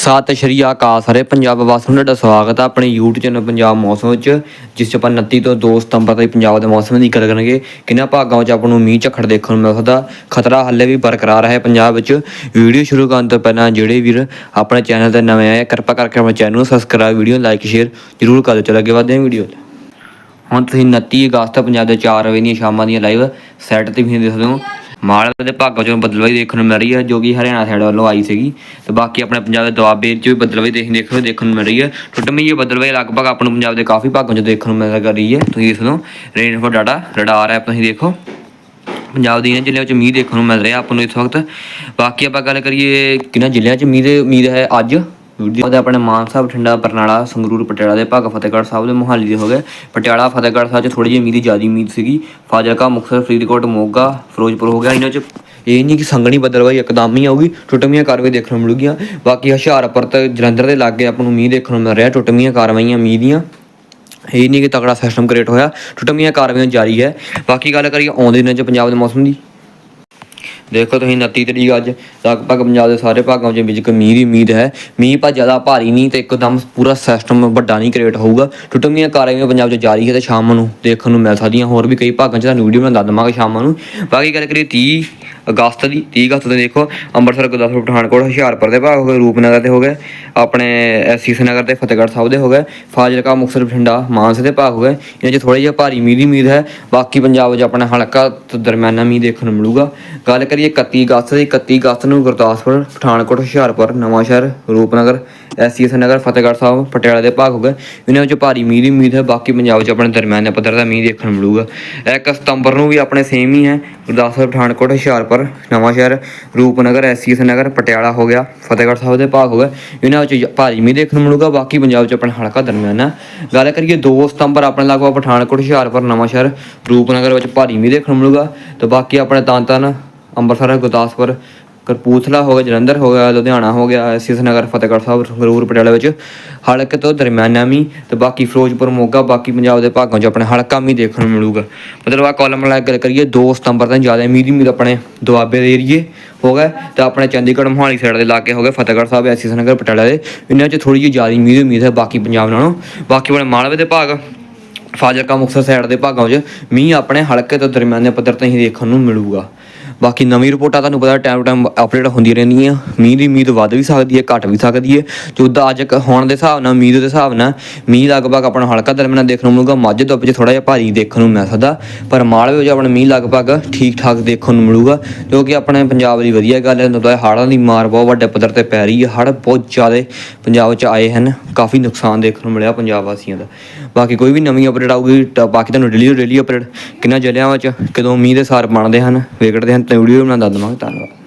ਸਤਿ ਸ਼੍ਰੀ ਅਕਾਲ ਸਾਰੇ ਪੰਜਾਬ ਵਾਸੀਆਂ ਨੂੰ ਤੁਹਾਡਾ ਸਵਾਗਤ ਹੈ ਆਪਣੇ YouTube ਚੈਨਲ ਪੰਜਾਬ ਮੌਸਮ ਵਿੱਚ, ਜਿਸ 'ਚ ਆਪਾਂ 29 ਤੋਂ 2 ਸਤੰਬਰ ਤੱਕ ਪੰਜਾਬ ਦੇ ਮੌਸਮ ਦੀ ਗੱਲ ਕਰਾਂਗੇ। ਕਿੰਨਾ ਭਾਗਾਂ ਵਿੱਚ ਆਪਾਂ ਨੂੰ ਮੀਂਹ ਝੱਖੜ ਦੇਖਣ ਨੂੰ ਮਿਲ ਸਕਦਾ। ਖਤਰਾ ਹਾਲੇ ਵੀ ਬਰਕਰਾਰ ਹੈ ਪੰਜਾਬ ਵਿੱਚ। ਵੀਡੀਓ ਸ਼ੁਰੂ ਕਰਨ ਤੋਂ ਪਹਿਲਾਂ ਜਿਹੜੇ ਵੀਰ ਆਪਣੇ ਚੈਨਲ ਤੇ ਨਵੇਂ ਆਏ ਕਿਰਪਾ ਕਰਕੇ ਆਪਣੇ ਚੈਨਲ ਨੂੰ ਸਬਸਕ੍ਰਾਈਬ ਵੀਡੀਓ ਲਾਈਕ ਸ਼ੇਅਰ ਜ਼ਰੂਰ ਕਰ ਦਿਓ। ਚਲੋ ਅੱਗੇ ਵਧਦੇ ਹਾਂ ਵੀਡੀਓ 'ਤੇ। ਹੁਣ ਤੁਸੀਂ 29 ਅਗਸਤ ਪੰਜਾਬ ਦੇ 4 ਵਜੇ ਦੀਆਂ ਸ਼ਾਮਾਂ ਦੀਆਂ ਲਾਈਵ ਸੈਟ ਤੇ ਵੀ ਦੇਖ ਸਕਦੇ ਹੋ। ਮਾਲਵੇ ਦੇ ਭਾਗਾਂ ਚੋਂ ਬਦਲਵਾਈ ਦੇਖਣ ਨੂੰ ਮਿਲ ਰਹੀ ਹੈ, ਜੋ ਕਿ ਹਰਿਆਣਾ ਸਾਈਡ ਵੱਲੋਂ ਆਈ ਸੀਗੀ। ਤੇ ਬਾਕੀ ਆਪਣੇ ਪੰਜਾਬ ਦੇ ਦੁਆਬੇ 'ਚ ਵੀ ਬਦਲਵਾਈ ਦੇਖ ਦੇਖਣ ਦੇਖਣ ਨੂੰ ਮਿਲ ਰਹੀ ਹੈ। ਟੁੱਟਵੀਂ ਇਹ ਬਦਲਵਾਈ ਲਗਭਗ ਆਪਾਂ ਨੂੰ ਪੰਜਾਬ ਦੇ ਕਾਫੀ ਭਾਗਾਂ 'ਚ ਦੇਖਣ ਨੂੰ ਮਿਲ ਰਹੀ ਹੈ। ਤੁਸੀਂ ਇਸ ਸਕਦੇ ਹੋ ਰੇਨਫੋਰ ਡਾਟਾ ਰਡਾਰ ਐਪ ਤੁਸੀਂ ਦੇਖੋ। ਪੰਜਾਬ ਦੇ ਇਹਨਾਂ ਜ਼ਿਲ੍ਹਿਆਂ 'ਚ ਮੀਂਹ ਦੇਖਣ ਨੂੰ ਮਿਲ ਰਿਹਾ ਆਪਾਂ ਨੂੰ ਇਸ ਵਕਤ। ਬਾਕੀ ਆਪਾਂ ਗੱਲ ਕਰੀਏ, ਕਿਹਨਾਂ ਜ਼ਿਲ੍ਹਿਆਂ 'ਚ ਮੀਂਹ ਦੇ ਉਮੀਦ ਹੈ ਅੱਜ? ਵੀਡੀਓ ਦੇ ਆਪਣੇ ਮਾਨਸਾ ਬਠਿੰਡਾ ਬਰਨਾਲਾ, ਸੰਗਰੂਰ, ਪਟਿਆਲਾ ਦੇ ਭਾਗ, ਫਤਿਹਗੜ੍ਹ ਸਾਹਿਬ ਦੇ ਮੁਹਾਲੀ ਦੇ ਹੋ ਗਏ। ਪਟਿਆਲਾ, ਫਤਿਹਗੜ੍ਹ ਸਾਹਿਬ 'ਚ ਥੋੜੀ ਜਿਹੀ ਮੀਂਹ ਦੀ ਜ਼ਿਆਦਾ ਉਮੀਦ ਸੀਗੀ। ਫਾਜ਼ਿਲਕਾ, ਮੁਕਤਸਰ, ਫਰੀਦਕੋਟ, ਮੋਗਾ, ਫਿਰੋਜ਼ਪੁਰ ਹੋ ਗਿਆ। ਇਹਨਾਂ 'ਚ ਇਹ ਨਹੀਂ ਕਿ ਸੰਗਣੀ ਬਦਲਵਾਈ ਇੱਕਦਮ ਹੀ ਆਊਗੀ, ਟੁੱਟਵੀਆਂ ਕਾਰਵਾਈ ਦੇਖਣ ਨੂੰ ਮਿਲੂਗੀਆਂ। ਬਾਕੀ ਹੁਸ਼ਿਆਰਪੁਰ ਤੇ ਜਲੰਧਰ ਦੇ ਲਾਗੇ ਆਪਾਂ ਨੂੰ ਮੀਂਹ ਦੇਖਣ ਨੂੰ ਮਿਲ ਰਿਹਾ, ਟੁੱਟਵੀਆਂ ਕਾਰਵਾਈਆਂ ਮੀਂਹ ਦੀਆਂ ਇਹ ਨਹੀਂ ਕਿ ਤਕੜਾ ਸਿਸਟਮ ਕ੍ਰੀਏਟ ਹੋਇਆ, ਟੁੱਟਵੀਆਂ ਕਾਰਵਾਈਆਂ ਜਾਰੀ ਹੈ। ਬਾਕੀ ਗੱਲ ਕਰੀਏ ਆਉਂਦੇ ਦਿਨਾਂ 'ਚ ਪੰਜਾਬ ਦੇ ਮੌਸਮ ਦੀ। ਦੇਖੋ ਤੁਸੀਂ 29 ਤਰੀਕ ਅੱਜ ਲਗਭਗ ਪੰਜਾਬ ਦੇ ਸਾਰੇ ਭਾਗਾਂ ਵਿੱਚ ਵਿੱਚ ਮੀਂਹ ਦੀ ਉਮੀਦ ਹੈ। ਮੀਂਹ ਪਰ ਜ਼ਿਆਦਾ ਭਾਰੀ ਨਹੀਂ ਤੇ ਇੱਕਦਮ ਪੂਰਾ ਸਿਸਟਮ ਵੱਡਾ ਨਹੀਂ ਕ੍ਰੀਏਟ ਹੋਊਗਾ। ਟੁੱਟਵੀਆਂ ਕਾਰਵਾਈਆਂ ਪੰਜਾਬ 'ਚ ਜਾਰੀ ਹੈ ਤੇ ਸ਼ਾਮ ਨੂੰ ਦੇਖਣ ਨੂੰ ਮਿਲ ਸਕਦੀਆਂ। ਹੋਰ ਵੀ ਕਈ ਭਾਗਾਂ 'ਚ ਤੁਹਾਨੂੰ ਵੀਡੀਓ ਬਣਾ ਦਵਾਂਗੇ ਸ਼ਾਮ ਨੂੰ। ਬਾਕੀ ਗੱਲ ਕਰੀਏ 30 ਅਗਸਤ ਦੀ 30 ਅਗਸਤ ਦੇ ਦੇਖੋ, ਅੰਮ੍ਰਿਤਸਰ, ਗੁਰਦਾਸਪੁਰ, ਪਠਾਨਕੋਟ, ਹੁਸ਼ਿਆਰਪੁਰ ਦੇ ਭਾਗ ਹੋ ਗਏ, ਰੂਪਨਗਰ ਦੇ ਹੋ ਗਏ, ਆਪਣੇ ਸੀਸ ਨਗਰ ਤੇ ਫਤਿਹਗੜ੍ਹ ਸਾਹਿਬ ਦੇ ਹੋ ਗਏ, ਫਾਜ਼ਿਲਕਾ, ਮੁਕਤਸਰ, ਬਠਿੰਡਾ, ਮਾਨਸੇ ਦੇ ਭਾਗ ਹੋ ਗਏ। ਇਹਨਾਂ 'ਚ ਥੋੜੀ ਜਿਹਾ ਭਾਰੀ ਮੀਂਹ ਦੀ ਉਮੀਦ ਹੈ, ਬਾਕੀ ਪੰਜਾਬ 'ਚ ਆਪਣਾ ਹਲਕਾ ਤੇ ਦਰਮਿਆਨਾ ਮੀਂਹ ਦੇਖਣ ਨੂੰ ਮਿਲੂਗਾ। ਗੱਲ ਕਰੀਏ 31 ਅਗਸਤ ਦੀ 31 ਅਗਸਤ ਨੂੰ ਗੁਰਦਾਸਪੁਰ, ਪਠਾਨਕੋਟ, ਹੁਸ਼ਿਆਰਪੁਰ ਨਵਾਂਸ਼ਹਿਰ ਰੂਪਨਗਰ ਐਸਸੀਐਸ ਨਗਰ, ਫਤਿਹਗੜ੍ਹ ਸਾਹਿਬ, ਪਟਿਆਲਾ ਦੇ ਭਾਗ ਹੋ ਗਏ। ਇਹਨਾਂ ਵਿੱਚ ਭਾਰੀ ਮੀਂਹ ਦੀ ਉਮੀਦ ਹੈ, ਬਾਕੀ ਪੰਜਾਬ 'ਚ ਆਪਣੇ ਦਰਮਿਆਨੇ ਪੱਧਰ ਦਾ ਮੀਂਹ ਦੇਖਣ ਨੂੰ ਮਿਲੂਗਾ। 1 ਸਤੰਬਰ ਨੂੰ ਵੀ ਆਪਣੇ ਸੇਮ ਹੀ ਹੈ, ਗੁਰਦਾਸਪੁਰ, ਪਠਾਨਕੋਟ, ਹੁਸ਼ਿਆਰਪੁਰ ਨਵਾਂ ਸ਼ਹਿਰ, ਰੂਪਨਗਰ, ਐਸਸੀਐਸ ਨਗਰ, ਪਟਿਆਲਾ ਹੋ ਗਿਆ, ਫਤਿਹਗੜ੍ਹ ਸਾਹਿਬ ਦੇ ਭਾਗ ਹੋ ਗਏ। ਇਹਨਾਂ ਵਿੱਚ ਭਾਰੀ ਮੀਂਹ ਦੇਖਣ ਨੂੰ ਮਿਲੂਗਾ, ਬਾਕੀ ਪੰਜਾਬ 'ਚ ਆਪਣਾ ਹਲਕਾ ਦਰਮਿਆਨਾ। ਗੱਲ ਕਰੀਏ 2 ਸਤੰਬਰ, ਆਪਣੇ ਲਗਭਗ ਪਠਾਨਕੋਟ, ਹੁਸ਼ਿਆਰਪੁਰ, ਨਵਾਂ ਸ਼ਹਿਰ, ਰੂਪਨਗਰ ਵਿੱਚ ਭਾਰੀ ਮੀਂਹ ਦੇਖਣ ਨੂੰ ਮਿਲੂਗਾ। ਤੇ ਬਾਕੀ ਆਪਣੇ ਤਾਂਤਨ ਅੰਮ੍ਰਿਤਸਰ, ਗੁਰਦਾਸਪੁਰ ਕਪੂਰਥਲਾ ਹੋ ਗਿਆ, ਜਲੰਧਰ ਹੋ ਗਿਆ, ਲੁਧਿਆਣਾ ਹੋ ਗਿਆ ਐਸਐਸ ਨਗਰ ਫਤਿਹਗੜ੍ਹ ਸਾਹਿਬ, ਸੰਗਰੂਰ, ਪਟਿਆਲਾ ਵਿੱਚ ਹਲਕੇ ਤੋਂ ਦਰਮਿਆਨਾ ਮੀਂਹ ਤੇ ਬਾਕੀ ਫਿਰੋਜ਼ਪੁਰ, ਮੋਗਾ, ਬਾਕੀ ਪੰਜਾਬ ਦੇ ਭਾਗਾਂ 'ਚ ਆਪਣੇ ਹਲਕਾ ਮੀਂਹ ਦੇਖਣ ਨੂੰ ਮਿਲੂਗਾ। ਮਤਲਬ ਆ ਕਾਲਮ ਨਾਲ ਗੱਲ ਕਰੀਏ 2 ਸਤੰਬਰ ਤੱਕ ਜ਼ਿਆਦਾ ਮੀਂਹ ਦੀ ਉਮੀਦ ਆਪਣੇ ਦੁਆਬੇ ਦੇ ਏਰੀਏ ਹੋ ਗਿਆ ਤੇ ਆਪਣੇ ਚੰਡੀਗੜ੍ਹ, ਮੋਹਾਲੀ ਸਾਈਡ ਦੇ ਇਲਾਕੇ ਹੋ ਗਏ, ਫਤਿਹਗੜ੍ਹ ਸਾਹਿਬ ਐਸਐਸ ਨਗਰ ਪਟਿਆਲਾ ਦੇ, ਇਹਨਾਂ 'ਚ ਥੋੜੀ ਜਿਹੀ ਜ਼ਿਆਦਾ ਮੀਂਹ ਦੀ ਉਮੀਦ ਹੈ ਬਾਕੀ ਪੰਜਾਬ ਨਾਲੋਂ। ਬਾਕੀ ਆਪਣੇ ਮਾਲਵੇ ਦੇ ਭਾਗ, ਫਾਜ਼ਿਲਕਾ ਮੁਕਤਸਰ ਸਾਈਡ ਦੇ ਭਾਗਾਂ 'ਚ ਮੀਂਹ ਆਪਣੇ ਹਲਕੇ ਤੋਂ ਦਰਮਿਆਨੇ ਪੱਧਰ ਤੇ ਹੀ ਦੇਖਣ ਨੂੰ ਮਿਲੂਗਾ। ਬਾਕੀ ਨਵੀਂ ਰਿਪੋਰਟਾਂ ਤੁਹਾਨੂੰ ਪਤਾ ਟਾਈਮ ਟਾਈਮ ਅਪਡੇਟ ਹੁੰਦੀਆਂ ਰਹਿੰਦੀਆਂ ਮੀਂਹ ਦੀ ਉਮੀਦ ਵੱਧ ਵੀ ਸਕਦੀ ਹੈ, ਘਟ ਵੀ ਸਕਦੀ ਹੈ। ਜੁੱਦਾ ਅੱਜ ਕ- ਹੋਣ ਦੇ ਹਿਸਾਬ ਨਾਲ, ਉਮੀਦ ਦੇ ਹਿਸਾਬ ਨਾਲ ਮੀਂਹ ਲਗਭਗ ਆਪਣਾ ਹਲਕਾ ਦਰਮਿਆਨਾ ਦੇਖਣ ਨੂੰ ਮਿਲੂਗਾ। ਮਾਝੇ ਦੁੱਬ 'ਚ ਥੋੜਾ ਜਿਹਾ ਭਾਰੀ ਦੇਖਣ ਨੂੰ ਮਿਲ ਸਕਦਾ। ਪਰ ਮਾਲਵੇ ਵਿੱਚ ਆਪਣਾ ਮੀਂਹ ਲਗਭਗ ਠੀਕ ਠਾਕ ਦੇਖਣ ਨੂੰ ਮਿਲੂਗਾ। ਜੋ ਕਿ ਆਪਣੇ ਪੰਜਾਬ ਦੀ ਵਧੀਆ ਗੱਲ ਹੈ ਹੁੰਦਾ ਹੜ੍ਹਾਂ ਦੀ ਮਾਰ ਬਹੁਤ ਵੱਡੇ ਪੱਧਰ ਤੇ ਪੈ ਰਹੀ ਹੈ। ਹੜ੍ਹ ਬਹੁਤ ਜ਼ਿਆਦਾ ਪੰਜਾਬ 'ਚ ਆਏ ਹਨ। ਕਾਫੀ ਨੁਕਸਾਨ ਦੇਖਣ ਨੂੰ ਮਿਲਿਆ ਪੰਜਾਬ ਵਾਸੀਆਂ ਦਾ। ਬਾਕੀ ਕੋਈ ਵੀ ਨਵੀਂ ਅਪਡੇਟ ਆਊਗੀ ਤਾਂ ਬਾਕੀ ਤੁਹਾਨੂੰ ਡੇਲੀ ਡੇਲੀ ਅਪਡੇਟ ਕਿੰਨਾ ਜ਼ਿਲ੍ਹਿਆਂ ਵਿੱਚ ਕਦੋਂ ਮੀਂਹ ਦੇ ਸਾਰ ਬਣਦੇ ਹਨ ਵਿਗੜਦੇ ਹਨ। 때문에 우리 음란 단어만 했다는 거.